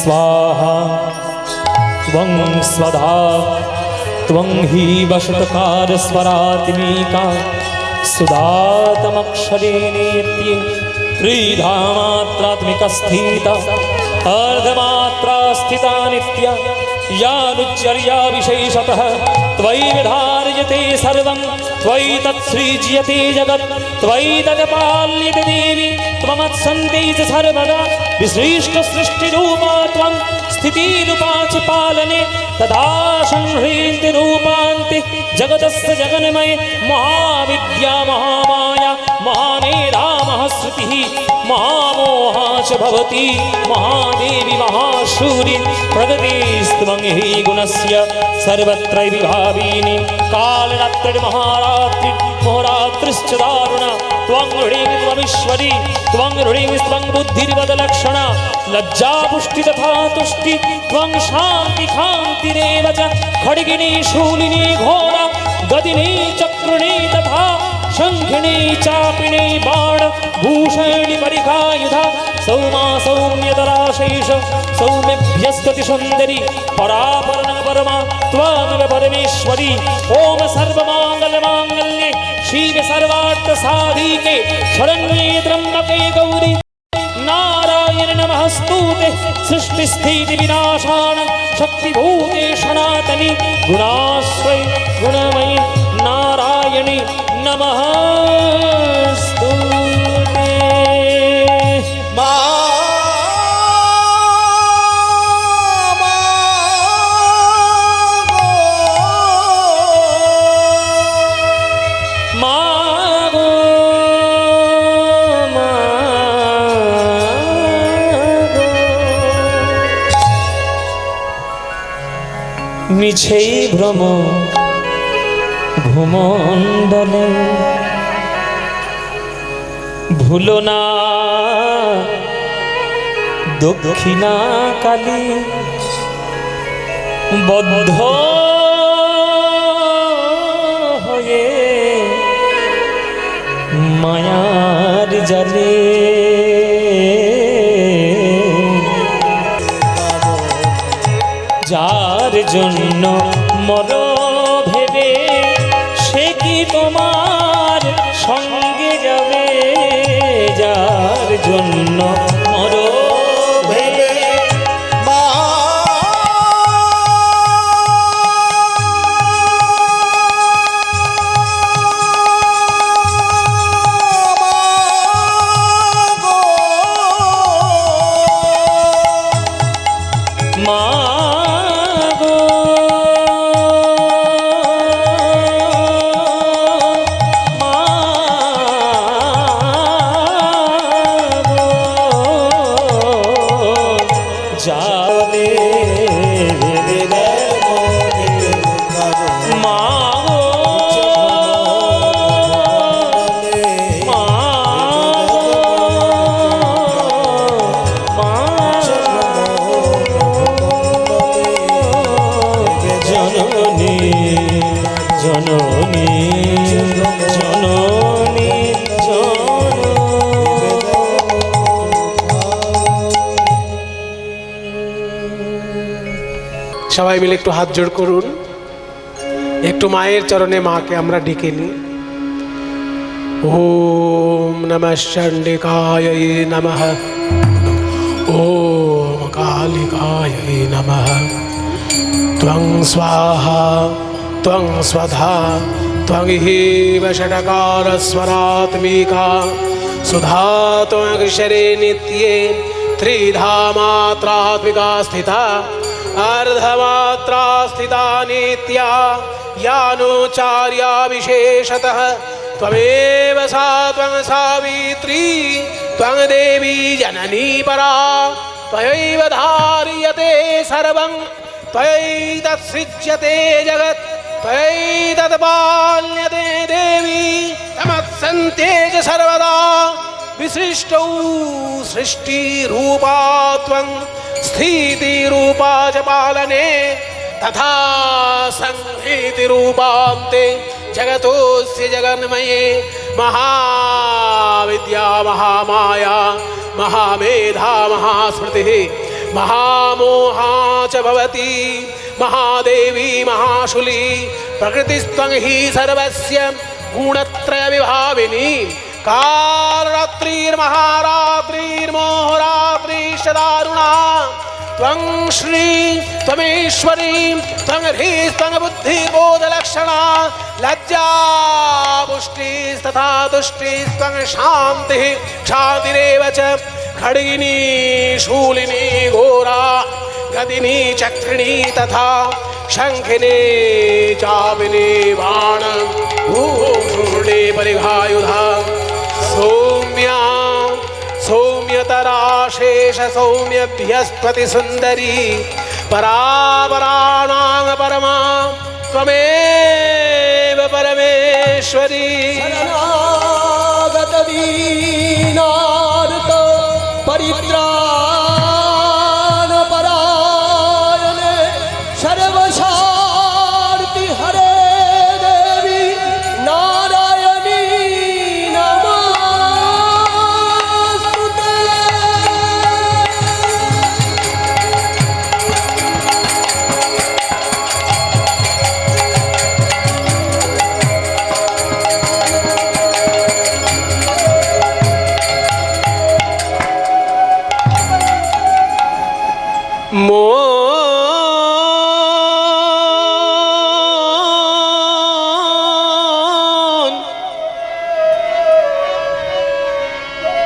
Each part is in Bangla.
स्वाहा। त्वं स्वधा। त्वं हि वशतकारस्वरात्मिका सुधातमक्षरे नेत्ये त्रिधामात्रात्मिकस्थिता। अर्धमात्रा स्थिता नित्या यानुच्चर्या विशेषतः त्वयि विधार्यते सर्वं। त्वयि तत्सृज्यते जगत्। त्वयि तत्पाल्यते देवी। त्वमत्सन्ते च सर्वदा। विसृष्टसृष्टिरूपा त्वं स्थितिरूपा च पालने। तदा संह्रीतिरूपान्ति जगतस्य जगन्मये। महाविद्या, महामाया, महामेधा, महाश्रुतिः, महामोहा च भवति। महादेवी महाशूरि प्रगतिस्त्वं हि गुणस्य सर्वत्र विभाविनी कालरात्रिर्महारात्रि मोहरात्रिश्च दारुणा। त्वं ऋणीं त्वमीश्वरी त्वं ऋणीं त्वं बुद्धिर्वदलक्षणा लज्जा पुष्टि तथा तुष्टि त्वं शान्ति खान्तिरेव च खड्गिनी शूलिनी घोरा गदिनी चक्रुणी तथा शङ्खिणी चापिणी बाण भूषणि परिखायुधा सौमा सौम्यतराशैष सौम्यभ्यस्तति सुन्दरी परापरण परमा, त्वामेव परमेश्वरी। ॐ सर्वमाङ्गल्यमाङ्गल्ये शिवे सर्वार्थसाधिके शरण्ये त्र्यम्बके गौरी। नारायण नमस्तुते सृष्टिस्थितिविनाशान शक्तिभूते सनातनि, गुणाश्रय, गुणमयि, नारायणि नमः। ভূমণ্ডলে ভুলো না। দক্ষিণা কালী বদ্ধ হয়ে মায়ার জালে। যার জন্য মর ভেবে সে কি তোমার সঙ্গে যাবে যার জন্য ভেবে মিলে একটু হাত জোড় করুন একটু মায়ের চরণে মাকে আমরা ডেকে নিই ওম নম চণ্ডিকায় নম ওম কালিকায় নম ত্বং স্বাহা ত্বং স্বধা ত্বং হেব ষটকারস্বরাত্মিকা সুধা ত্বংশরে নিত্যে ত্রিধা মাত্রাত্মিকা স্থিতা अर्धमात्रा स्थिता नित्या यानुचार्या त्वमेव सा त्वं सावित्री, त्वं देवी जननी परा। त्वयैव धार्यते सर्वं त्वयैतत्सृज्यते जगत् त्वयैतत्पाल्यते देवी तमत्सन्ते च सर्वदा। त्वं स्थितिरूपा च पालने तथा संहृतिरूपान्ते जगतोऽस्य जगन्मये महाविद्या, महामाया, महामेधा, महास्मृतिः, महामोहा महादेवी, महाशुली, प्रकृतिस्त्वं हि सर्वस्य गुणत्रयविभाविनी। कालरात्रिर्महारात्रिर्मोहरात्रिश्च त्वं श्री त्वमेश्वरी त्वं ह्रीः त्वं बुद्धिबोधलक्षणा लज्जा पुष्टिस्तथा तुष्टिस्त्वं शान्तिः शान्तिरेव च खड्गिनी, शूलिनी, घोरा, गदिनी, चक्रिणी तथा शङ्खिनी, चापिनी, बाण भूषणे परिघायुधा। सौम्या सौम्यतराशेष सौम्य बृहस्पति सुंदरी परापराणांग परमा त्वमेव परमेश्वरी। परित्रा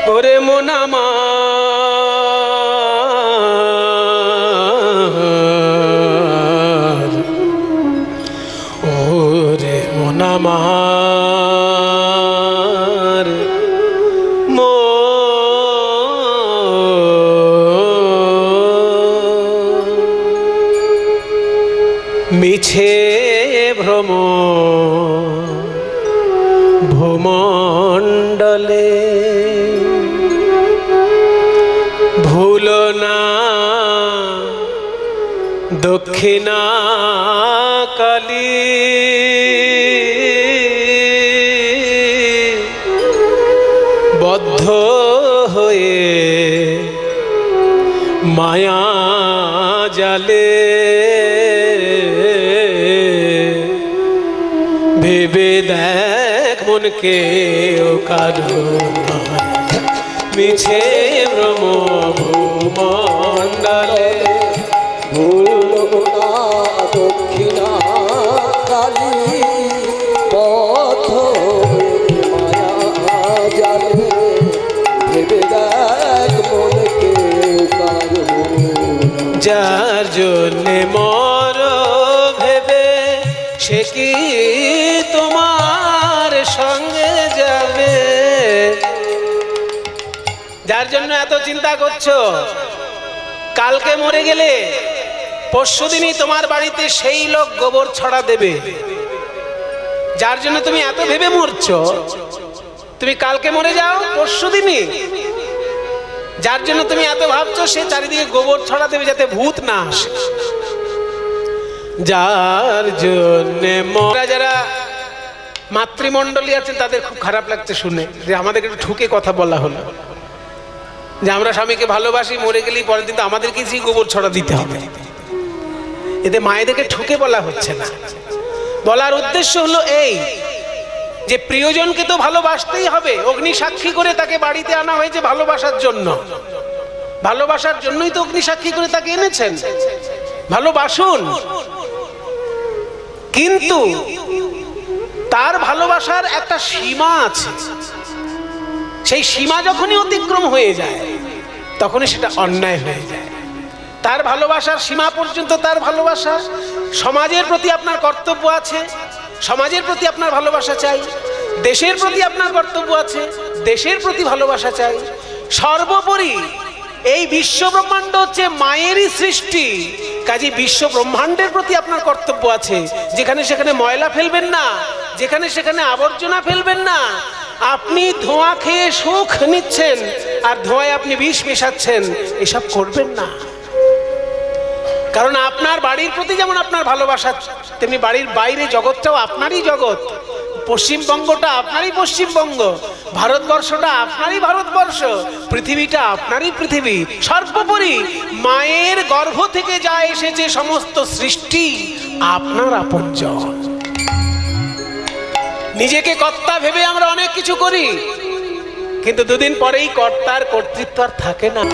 ওরে ওরে ভেবে দেখ মনকে ও কারও মিছে ভ্রম ভূমণ্ডলে ভুলনা দক্ষিণা কালী পথ মায়া যার যার জন্য এত চিন্তা করছ? কালকে মরে গেলে পরশু দিনই তোমার বাড়িতে সেই লোক গোবর ছড়া দেবে। যার জন্য তুমি এত ভেবে মরছো। তুমি কালকে মরে যাও, পরশু দিনই। যার জন্য তুমি এত ভাবছ, সে চারিদিকে গোবর ছড়া দেবে যাতে ভূত না আসে। যার জন্য যারা মাতৃমণ্ডলী আছেন, তাদের খুব খারাপ লাগছে শুনে। যে আমাদেরকে একটু ঠুকে কথা বলা হলো। যে আমরা স্বামীকে ভালোবাসি, মরে গেলেই পরের দিন তো আমাদেরকে সেই গোবর ছড়া দিতে হবে। এতে মায়েদেরকে ঠুকে বলা হচ্ছে না। বলার উদ্দেশ্য হলো এই, যে প্রিয়জনকে তো ভালোবাসতেই হবে, অগ্নি সাক্ষী করে তাকে বাড়িতে আনা হয়েছে ভালোবাসার জন্য। ভালোবাসার জন্যই তো অগ্নি সাক্ষী করে তাকে এনেছেন। ভালোবাসুন। কিন্তু তার ভালোবাসার একটা সীমা আছে। সেই সীমা যখনই অতিক্রম হয়ে যায়, তখনই সেটা অন্যায় হয়ে যায়। তার ভালোবাসার সীমা পর্যন্ত তার ভালোবাসা। সমাজের প্রতি আপনার কর্তব্য আছে, সমাজের প্রতি আপনার ভালোবাসা চাই, দেশের প্রতি আপনার কর্তব্য আছে, দেশের প্রতি ভালোবাসা চাই। সর্বোপরি এই বিশ্ব ব্রহ্মাণ্ড হচ্ছে মায়েরই সৃষ্টি কাজে বিশ্ব ব্রহ্মাণ্ডের প্রতি আপনার কর্তব্য আছে। যেখানে সেখানে ময়লা ফেলবেন না, যেখানে সেখানে আবর্জনা ফেলবেন না আপনি ধোঁয়া খেয়ে সুখ নিচ্ছেন, আর ধোঁয়ায় আপনি বিষ মেশাচ্ছেন, এসব করবেন না। কারণ আপনার বাড়ির প্রতি যেমন আপনার ভালোবাসা, তেমনি বাড়ির বাইরে জগৎটাও আপনারই জগৎ। পশ্চিমবঙ্গটা আপনারই পশ্চিমবঙ্গ, ভারতবর্ষটা আপনারই ভারতবর্ষ, পৃথিবীটা আপনারই পৃথিবী। সর্বোপরি মায়ের গর্ভ থেকে যা এসেছে, সমস্ত সৃষ্টি আপনার আপনজন। নিজেকে কর্তা ভেবে আমরা অনেক কিছু করি। কিন্তু দুদিন পরেই কর্তার কর্তৃত্ব আর থাকে না।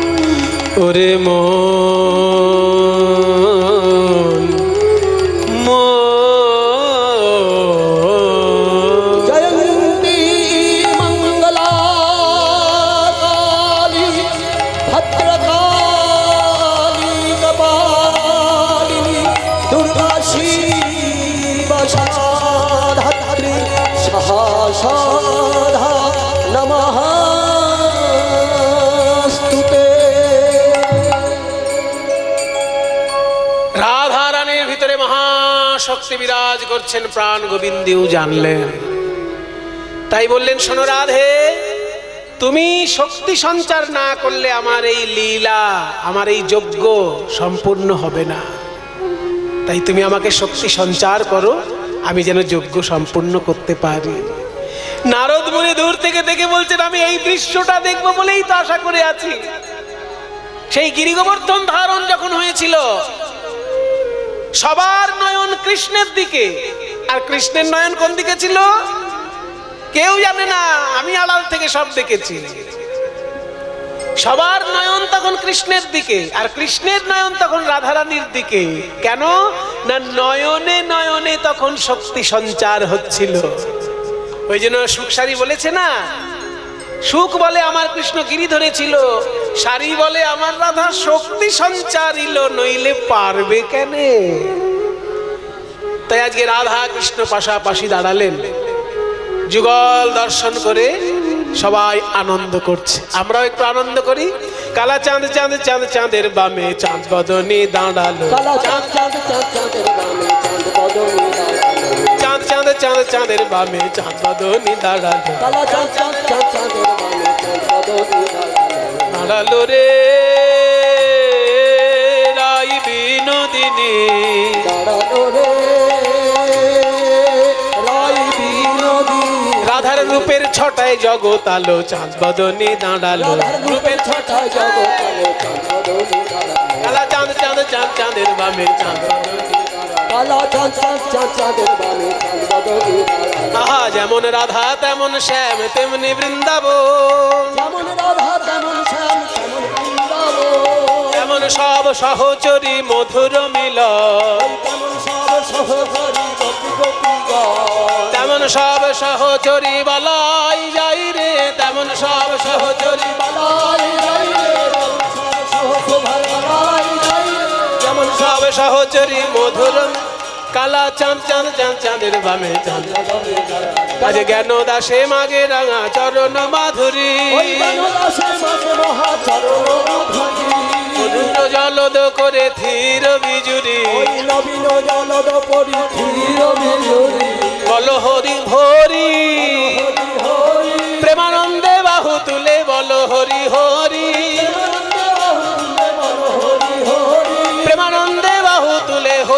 ওরে মন। মহাশক্তি বিরাজ করছেন প্রাণ গোবিন্দেও জানলেন। তাই বললেন, শোনো রাধে, তুমি শক্তি সঞ্চার না করলে আমার এই লীলা, আমার এই যজ্ঞ সম্পূর্ণ হবে না। তাই তুমি আমাকে শক্তি সঞ্চার করো, আমি যেন যজ্ঞ সম্পূর্ণ করতে পারি। নারদ মুনি দূর থেকে দেখে বলছেন, আমি এই দৃশ্যটা দেখব বলেই তো আশা করে আছি। সেই গিরিগোবর্ধন ধারণ যখন হয়েছিল সবার নয়ন কৃষ্ণের দিকে। আর কৃষ্ণের নয়ন কোন দিকে ছিল? কেউ জানে না, আমি আড়াল থেকে সব দেখেছি। সবার নয়ন তখন কৃষ্ণের দিকে, আর কৃষ্ণের নয়ন তখন রাধারানীর দিকে। কেন? না নয়নে নয়নে তখন শক্তি সঞ্চার হচ্ছিল। ওই জন্য সুখসারি বলেছে না? সুখ বলে আমার কৃষ্ণ গিরি ধরেছিল। সারি বলে আমার রাধা শক্তি সঞ্চারিল নইলে পারবে কেন? তাই আজকে রাধা কৃষ্ণ পাশাপাশি দাঁড়ালেন। যুগল দর্শন করে সবাই আনন্দ করছে। আমরাও একটু আনন্দ করি। কালা চাঁদ চাঁদ চাঁদ চাঁদের বামে চাঁদ বদনে দাঁড়াল। চাঁদ চাঁদ চাঁদ চাঁদের বামে চাঁদ বদনে দাঁড়াল। দাঁড়াল রে। রাই বিনোদিনী। দাঁড়াল রে। রাই বিনোদী রাধার রূপের ছটায় জগৎ আলো চাঁদ বদনে দাঁড়াল। রূপের ছটায় জগৎ আলো চাঁদ বদনে দাঁড়াল। চাঁদ চাঁদ চাঁদ চাঁদের বামে চাঁদ বদনে। আহা যেমন রাধা তেমন শ্যাম তেমনি বৃন্দাব যেমন রাধা তেমন শ্যাম তেমন বৃন্দাবন। তেমন সব সহচরী মধুর মিল তেমন সব সহচরী গোপী তেমন সব সহচরী বলাই যাই রে। তেমন সব সহচরী সব সহচরী মধুর কালা চাঁদ চাঁদ চাঁদ চাঁদের বামে চাঁদ। আজ জ্ঞান দাসে মাগে রাঙা চরণ মাধুরী। মধুর জলদ করে ধীর বিজুরি। নবীন জলদ পরি ধীর বিজুরি। বল হরি হরি প্রেমানন্দে বাহু তুলে বল হরি হরি।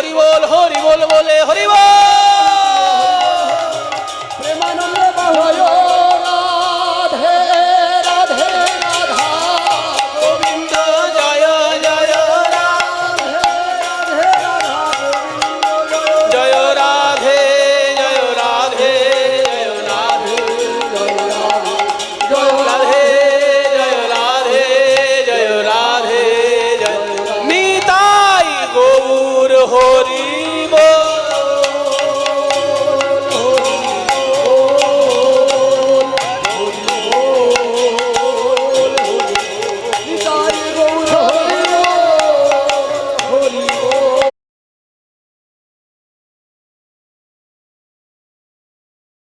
হরি বল বলে হরি